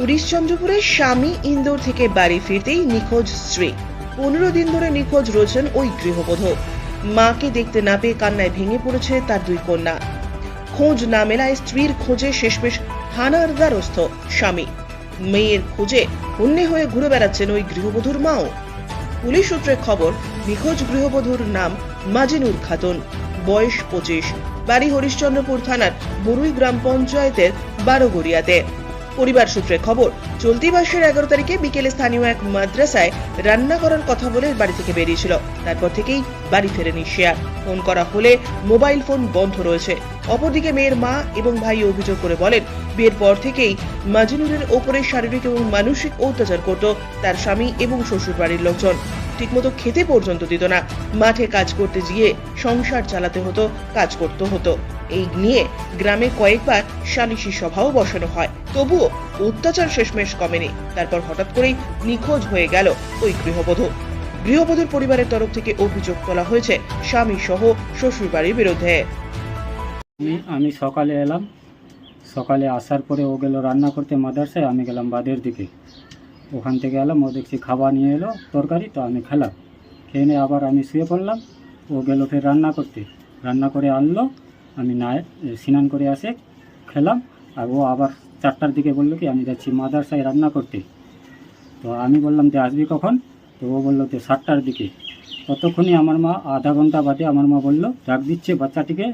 হরিশ্চন্দ্রপুরের স্বামী ইন্দোর থেকে বাড়ি ফিরতেই নিখোঁজ স্ত্রী। পনেরো দিন ধরে নিখোঁজ রয়েছেন ওই গৃহবধূ। মাকে দেখতে না পেয়ে কান্নায় ভেঙে পড়েছে তার দুই কন্যা। খোঁজ না মেলায় স্ত্রীর খোঁজে শেষমেশ হানার দ্বারস্থ স্বামী। মেয়ের খোঁজে হন্যে হয়ে ঘুরে বেড়াচ্ছেন ওই গৃহবধূর মাও। পুলিশ সূত্রে খবর, নিখোঁজ গৃহবধূর নাম মাজিনুর খাতুন। বয়স পঁচিশ। বাড়ি হরিশ্চন্দ্রপুর থানার বরুই গ্রাম পঞ্চায়েতের বারোগড়িয়াতে। পরিবার সূত্রে খবর, চলতি মাসের এগারো তারিখে বিকেলে স্থানীয় এক মাদ্রাসায় রান্না করার কথা বলে বাড়ি থেকে বেরিয়েছিল। তারপর থেকেই বাড়ি ফেরেনি সে ফোন করা হলে মোবাইল ফোন বন্ধ রয়েছে। অপরদিকে মেয়ের মা এবং ভাই অভিযোগ করে বলেন, বিয়ের পর থেকেই মাজিনুরের ওপরে শারীরিক এবং মানসিক অত্যাচার করত তার স্বামী এবং শ্বশুর বাড়ির লোকজন। ঠিকমতো খেতে পর্যন্ত দিত না। মাঠে কাজ করতে গিয়ে সংসার চালাতে হতো, কাজ করতে হতো। এই নিয়ে গ্রামে কয়েকবার সালিশি সভাও বসানো হয়। তবুও অত্যাচার শেষমেশ কমেনি। তারপর হঠাৎ করেই নিখোঁজ হয়ে গেল ওই গৃহবধূ। গৃহবধূর পরিবারের তরফ থেকে অভিযোগ তোলা হয়েছে স্বামী সহ শ্বশুর বাড়ির বিরুদ্ধে। আমি আমি সকালে এলাম। সকালে আসার পরে ও গেল রান্না করতে মাদ্রাসায়, আমি গেলাম বাদের দিকে। ওখান থেকে এলাম, ও দেখছি খাবার নিয়ে এলো, তরকারি তো আমি খেলাম। খেয়ে নিয়ে আবার আমি শুয়ে পড়লাম। ও গেল ফের রান্না করতে। রান্না করে আনলো আমি না স্নান করে আসে খেলাম আর ও আবার চারটার দিকে বলল কি আমি যাচ্ছি মাদ্রাসায় রান্না করতে। তো আমি বললাম যে আসবি কখন? তো ও বলল যে সাতটার দিকে। ততক্ষণই আমার মা আধা ঘণ্টা বাদে আমার মা বলল ডাক দিচ্ছে বাচ্চাটিকে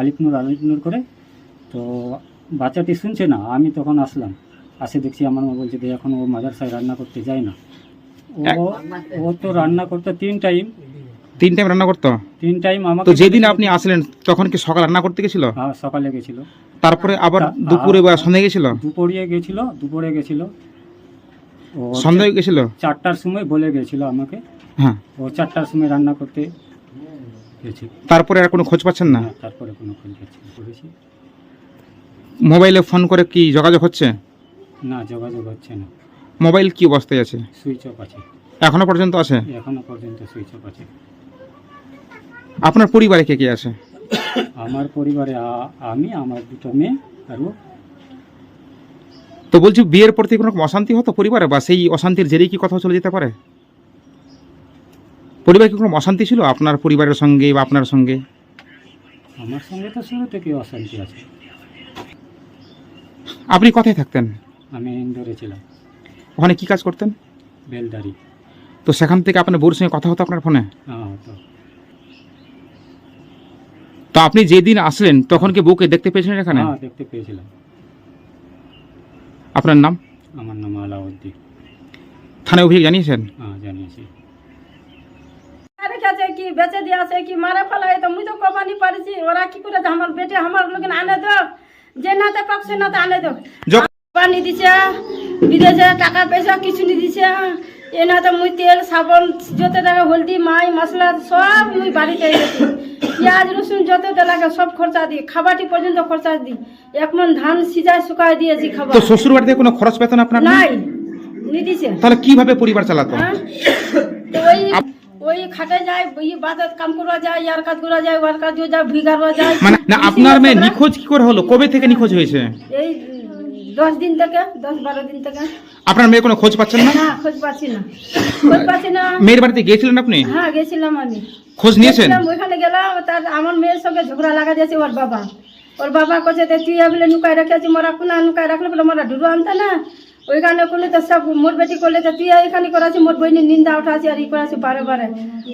আলিপনুর আলিপনুর করে। তো বাচ্চাটি শুনছে না আমি তখন আসলাম। আসে দেখছি আমার মা বলছে যে এখন ও মাদ্রাসায় রান্না করতে যায় না। ও ও তো রান্না করতে তিন টাইম তিন টাইম রান্না করতো? তিন টাইম আমাকে তো যেদিন আপনি আসলেন তখন কি সকাল রান্না করতে গেছিল? হ্যাঁ সকালে গেছিল। তারপরে আবার দুপুরে বা সন্ধ্যায় গেছিল? দুপুরে গেছিল দুপুরে গেছিল। সন্ধ্যায় গেছিল? চারটার সময় বলে গেছিল আমাকে। হ্যাঁ। ও চারটার সময় রান্না করতে গেছে তারপরে আর কোনো খোঁজ পাচ্ছেন না? হ্যাঁ, তারপরে কোনো খোঁজ পাচ্ছি না। করেছি। মোবাইলে ফোন করে কি যোগাযোগ হচ্ছে? না যোগাযোগ হচ্ছে না। মোবাইল কি অবস্থায় আছে? সুইচ অফ আছে। এখনও পর্যন্ত আছে? এখনও পর্যন্ত সুইচ অফ আছে। আপনার পরিবারে কে কে আছে? আমার পরিবারে আমি আমার দুটো মেয়ে আর ও। তো বলছি বিয়ের পর থেকে কোনো রকম অশান্তি হতো পরিবারে বা সেই অশান্তির জেরেই কি কথা চলে যেতে পারে? পরিবারে কি কোনো অশান্তি ছিল আপনার পরিবারের সঙ্গে বা আপনার সঙ্গে? আমার সঙ্গে তো শুরু থেকে অশান্তি আছে। আপনি কোথায় থাকতেন? আমি ইন্দোরে ছিলাম। ওখানে কি কাজ করতেন? বেলদারি। তো সেখান থেকে আপনার বউর সঙ্গে কথা হতো আপনার ফোনে? হ্যাঁ তো তো আপনি যেদিন আসলেন তখন কি বউকে দেখতে পেয়েছিলেন এখানে? হ্যাঁ দেখতে পেয়েছিলাম। আপনার নাম? আমার নাম আলাউদ্দিন। থানায় অভিযোগ জানিয়েছেন? হ্যাঁ জানিয়েছি। রেখেছে কি বেচে দিয়েছে কি মারে ফেলাই তো মুই তো কমানি পারিছি ওরা কি করে যে আমার বেটে আমার লোক আনে দো। যে নাতে পাক সে নাতে আনে দো। যখন পানি দিছে বিদেশে টাকা পয়সা কিছু নি দিছে এ নাতে মুই তেল সাবন যত টাকা হলদি মাই মশলা সব মুই বাড়িতে এনেছি। পেঁয়াজ রসুন যত লাগে সব খরচা দিই খাবারটি পর্যন্ত খরচা দিই এক মন ধান সিজায় শুকায় দিয়েছি খাবার। তো শ্বশুর বাড়িতে কোনো খরচ পেতেন আপনার? নাই নি দিছে তাহলে কীভাবে পরিবার চালাতো? হ্যাঁ? ওই ওই খাটে যায় ওই বাজার কাম করা যায় ইয়ার কাজ করা যায় ওয়ার কাজ যায় ভিগারবা যায়। মানে না আপনার মেয়ে নিখোঁজ কি করে হলো? কবে থেকে নিখোঁজ হয়েছে? এই দশ দিন থেকে দশ বারো দিন থেকে। আপনার মেয়ে কোনো খোঁজ পাচ্ছেন না? না খোঁজ পাচ্ছি না। খোঁজ পাচ্ছি না। মেয়ের বাড়িতে গিয়েছিলেন আপনি? হ্যাঁ গেছিলাম আমি। খোঁজ নিয়েছেন? গেছিলাম, ওইখানে গেলাম তার আমার মেয়ের সঙ্গে ঝগড়া লাগা দিয়েছে ওর বাবা। ওর বাবা কছে তুই বলে নুকাই রেখেছি মোরা কোনা নুকাই রাখলে বলে মোরা ঢুরু আনতে না? ওইখানে করলে তো সব মোর বেটি করলে তো তুই এখানে করাছি মোর বইনি নিন্দা উঠাছি আর ই করাছি বারে বারে।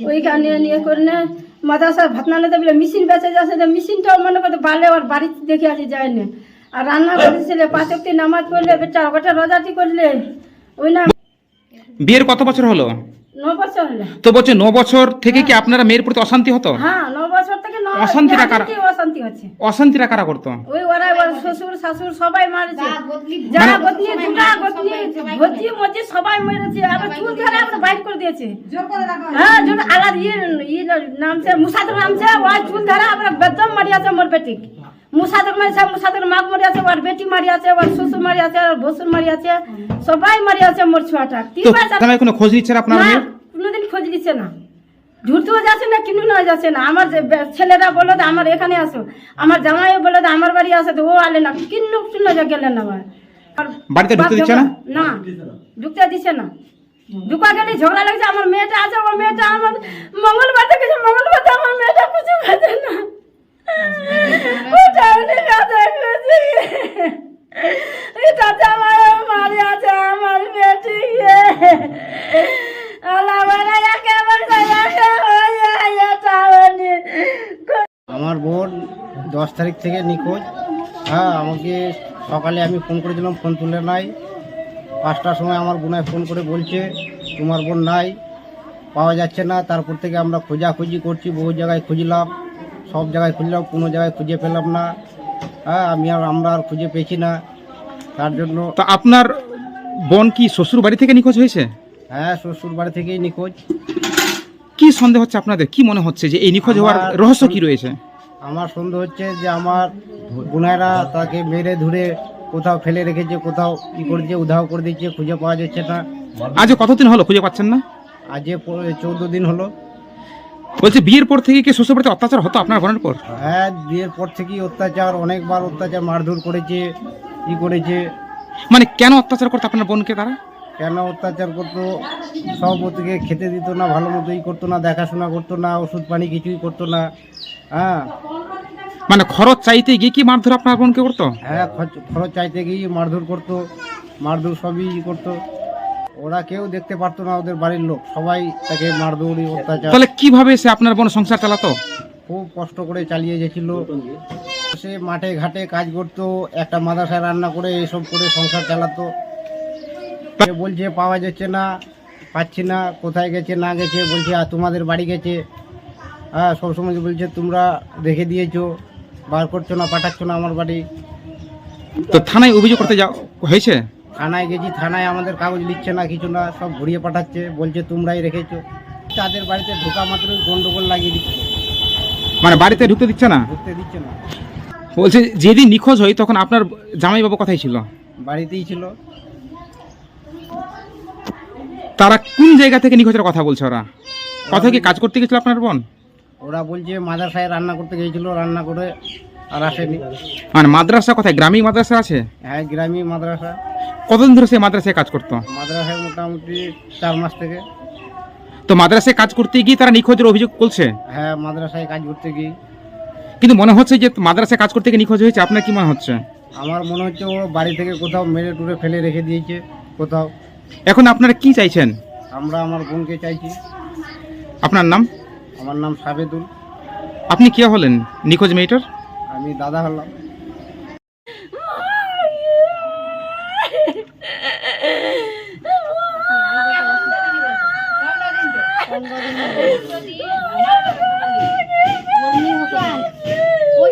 ওইখানে নিয়ে করে নে মাদাসা ভাতনা নিতে বলে মেশিন বেঁচে যাচ্ছে মেশিনটাও মনে করতে বালে ওর বাড়িতে দেখে আছে যায় না। আর রান্না করেছিলে পাঁচ অব্দি নামাজ পড়লে বেচা ওটা রোজাটি করলে? ওই না বিয়ের কত বছর হলো? ন বছর হলো। তো বলছে ন বছর থেকে কি আপনারা মেয়ের প্রতি অশান্তি হতো? হ্যাঁ ন বছর অশান্তিটা কারা? অশান্তি হচ্ছে কারা করতো। ওই ওরা ওর শ্বশুর শাশুর সবাই মারেছে। যা গতনি দুটা ভর্তি মজি সবাই মেরেছে। আর চুল ধরে আমরা বাইট করে দিয়েছে। হ্যাঁ জোর আলার ইয়ে ই নামছে মুসাদর নামছে ওই চুল ধরে আমরা বেদম মারিয়াছে মোর বেটি মুসাদর মারিছে মুসাদর মাগ মারিয়াছে ওর বেটি মারিয়াছে ওর শ্বশুর মারিয়াছে ওর ভসুর মারিয়াছে সবাই মারিয়াছে মোর ছুয়াটা। কি তো কোনো খোঁজ নিচ্ছে না আপনার কোনোদিন খোঁজ দিচ্ছে না। ঝুড়তেও যাচ্ছে না কিনু না যাচ্ছে না। আমার যে ছেলেরা বলো তো আমার এখানে আসো। আমার জামাইও বলে তো আমার বাড়ি আসে তো ও আলে না কিন্নু কিন্ন যা গেলেন আমার। বাড়িতে ঢুকতে দিচ্ছে না? না ঢুকতে দিচ্ছে না। ঢুকা গেলে ঝগড়া লাগছে আমার মেয়েটা আছে আমার মেয়েটা আমার মঙ্গলবার থেকে মঙ্গলবার আমার মেয়েটা কিছু খাচ্ছে না। ওটা উনি কাজে গেছে। এটাতে আমার মারি আছে আমার বেটি আল্লাহ বলে একে বলছে একে হয়ে এটা উনি আমার বোন দশ তারিখ থেকে নিখোঁজ। হ্যাঁ আমাকে সকালে আমি ফোন করেছিলাম ফোন তুলে নাই। পাঁচটার সময় আমার বোনায় ফোন করে বলছে তোমার বোন নাই পাওয়া যাচ্ছে না। তারপর থেকে আমরা খোঁজাখুঁজি করছি বহু জায়গায় খুঁজলাম সব জায়গায় খুঁজলাম কোনো জায়গায় খুঁজে পেলাম না। হ্যাঁ আমি আর আমরা আর খুঁজে পেয়েছি না। তার জন্য তো আপনার বোন কি শ্বশুর বাড়ি থেকে নিখোঁজ হয়েছে? হ্যাঁ শ্বশুর বাড়ি থেকেই নিখোঁজ। কি সন্দেহ হচ্ছে আপনাদের? কি মনে হচ্ছে যে এই নিখোঁজ হওয়ার রহস্য কি রয়েছে? আমার সন্দেহ হচ্ছে যে আমার বোনেরা তাকে মেরে ধরে কোথাও ফেলে রেখেছে কোথাও কি করেছে উধাও করে দিচ্ছে খুঁজে পাওয়া যাচ্ছে না। আজ কতদিন হলো খুঁজে পাচ্ছেন না? আজ চৌদ্দ দিন হলো। বলছে বিয়ের পর থেকে কি শ্বশুর বাড়িতে অত্যাচার হতো আপনার বোনের পর হ্যাঁ বিয়ের পর থেকেই অত্যাচার অনেকবার অত্যাচার মারধর করেছে কি করেছে। মানে কেন অত্যাচার করতো আপনার বোনকে তারা? কেন অত্যাচার করতো? সব ওদিকে খেতে দিত না ভালো মতো ই করতো না দেখাশোনা করতো না ওষুধ পানি কিছুই করতো না। হ্যাঁ। মানে খরচ চাইতে গিয়ে কি মারধর আপনার বোনকে করতো? হ্যাঁ খরচ- খরচ চাইতে গিয়ে মারধর করতো মারধর সবই করতো। ওরা কেউ দেখতে পারতো না ওদের বাড়ির লোক সবাই তাকে মারধর অত্যাচার। তাহলে কীভাবে সে আপনার বোন সংসার চালাতো? খুব কষ্ট করে চালিয়ে গেছিল। সে মাঠে ঘাটে কাজ করতো একটা মাদ্রাসায় রান্না করে এসব করে সংসার চালাতো। সে বলছে পাওয়া যাচ্ছে না পাচ্ছি না কোথায় গেছে না গেছে বলছে "আ, তোমাদের বাড়ি গেছে? হ্যাঁ সবসময় বলছে তোমরা রেখে দিয়েছ বার করছ না পাঠাচ্ছ না আমার বাড়ি। তো থানায় অভিযোগ করতে যাও হয়েছে? থানায় গেছি থানায় আমাদের কাগজ লিখছে না কিছু না সব ঘুরিয়ে পাঠাচ্ছে বলছে তোমরাই রেখেছো। তাদের বাড়িতে ঢোকা মাত্রই গন্ডগোল লাগিয়ে দিচ্ছে। মানে বাড়িতে ঢুকতে দিচ্ছে না? ঢুকতে দিচ্ছে না। বলছে যেদিন নিখোঁজ হয় তখন আপনার জামাইবাবু কথাই ছিল? বাড়িতেই ছিল। তারা কোন জায়গা থেকে নিখোঁজের কথা বলছে ওরা? কোথাও কি কাজ করতে গেছিল আপনার বোন? ওরা বলছে মাদ্রাসায় রান্না করতে গিয়েছিল রান্না করে আর আসেনি। মানে মাদ্রাসা কোথায়? গ্রামীণ মাদ্রাসা আছে? হ্যাঁ গ্রামীণ মাদ্রাসা। কতদিন ধরে সে মাদ্রাসায় কাজ করতো? মাদ্রাসায় মোটামুটি চার মাস থেকে। তো মাদ্রাসায় কাজ করতে গিয়ে তারা নিখোঁজের অভিযোগ করছে হ্যাঁ মাদ্রাসায় কাজ করতে গিয়ে। কিন্তু মনে হচ্ছে যে মাদ্রাসায় কাজ করতে গিয়ে নিখোঁজ হয়েছে আপনার কি মনে হচ্ছে? আমার মনে হচ্ছে ও বাড়ি থেকে কোথাও মেরে টুরে ফেলে রেখে দিয়েছে কোথাও। এখন আপনারা কি চাইছেন? আমরা আমার বোনকে চাইছি। আপনার নাম? আমার নাম সাবেদুল আপনি কে হলেন নিখোঁজ মেয়েটার আমি দাদা হলাম ওই